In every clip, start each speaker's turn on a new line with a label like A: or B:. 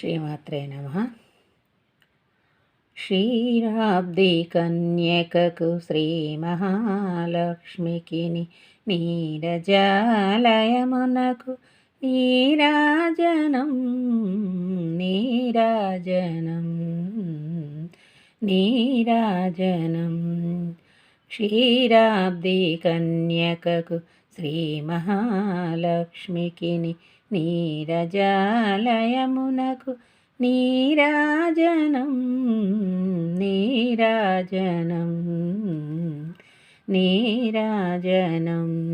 A: శ్రీమాత్రే నమ. క్షీరాబ్ది కన్యకకు శ్రీ మహాలక్ష్మికి నీరజాలయమునకు నీరాజనం నీరాజనం నీరాజనం. క్షీరాబ్ది కన్యకకు శ్రీ మహాలక్ష్మికి నీరజాలయమునకు నీరాజనం నీరాజనం నీరాజనం.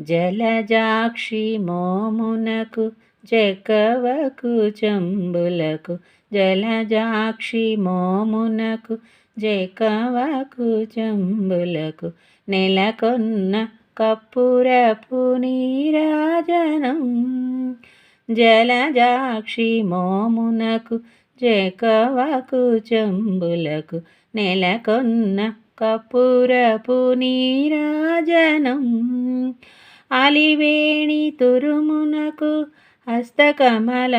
A: జలజాక్షి మోమునకు జకవకు చంబులకు జలజాక్షి మోమునకు జకవకు చంబులకు నెలకొన్న కప్పురపు నీరాజనం జలజాక్షి మోమునకు జకవకు చంబులకు నెలకొన్న కప్పురపు నీరాజనం అలివేణి తురుమునకు హస్తకమలంబులకు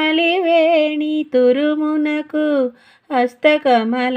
A: అలివేణి తురుమునకు హస్తకమలంబులకు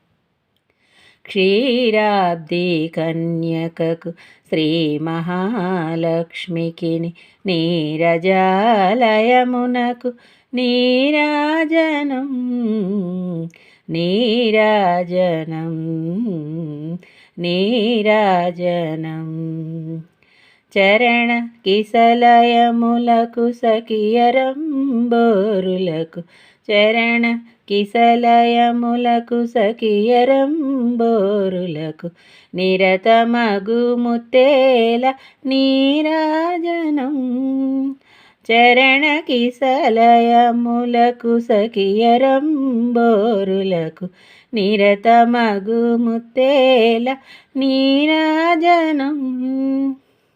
A: క్షీరాబ్ది కన్యకకు శ్రీ మహాలక్ష్మికి నీరజాలయమునకు నీరాజనం నీరాజనం నీరాజనం. చరణ కిసలయములకు సఖియరంబోరులకు చరణ కిసలయములకు సఖియరంబోరులకు నిరతమగు ముత్తేల నీరాజనం. చరణ కిసలయములకు సఖియరంబోరులకు నిరతమగు ముత్తేల నీరాజనం.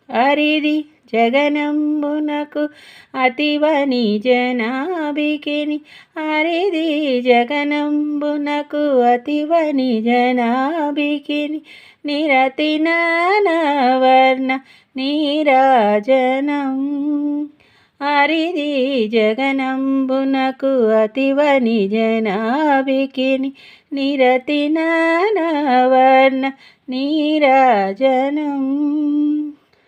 A: అరిది జగనంబునకు అతివని జనాభికిని అరిది జగనంబునకు అతివని జనాభికిని నిరతి నానవర్ణ నీరాజనం. అరిది జగనంబునకు అతివని జనాభికిని నిరతి వర్ణ నీరాజనం.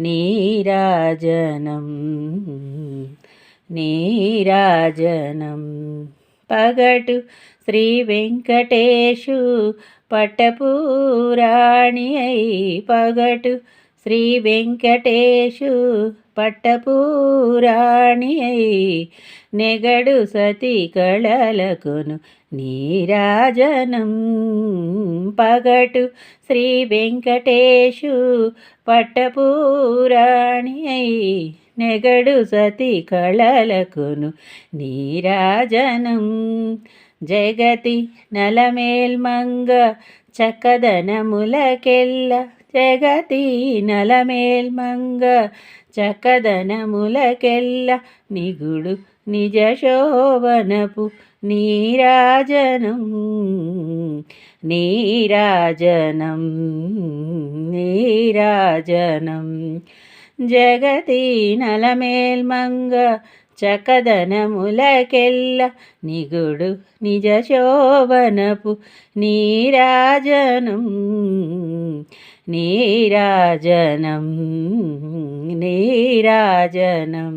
A: నీరాజనం నీరాజనం. పగటు శ్రీ వెంకటేశు పట్టపురాణి అయి పగటు శ్రీ వెంకటేశు పట్టపూరాణి అయి నెగడు సతి కళలకును నీరాజనం పగటు శ్రీ వెంకటేశు పట్టపూరాణి అయి నెగడు సతి కళలకును నీరాజనం జగతి నలమేల్మంగ చక్కదనములకెల్ల జగతి నలమేల్మంగ చకదనములకెల్ల నిగుడు నిజ శోభనపు నీరాజనం నీరాజనం నీరాజనం. జగతి నలమేల్మంగ చకదనములకెల్ల నిగుడు నిజ శోభనపు నీరాజనం. నీరాజనం నీరాజనం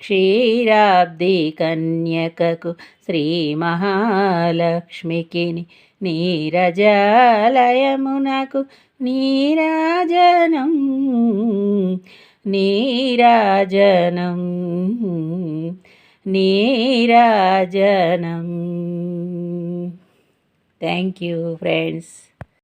A: క్షీరాబ్ది కన్యకకు శ్రీ మహాలక్ష్మికి నీరజాలయమునకు నీరాజనం నీరాజనం నీరాజనం థ్యాంక్ యూ ఫ్రెండ్స్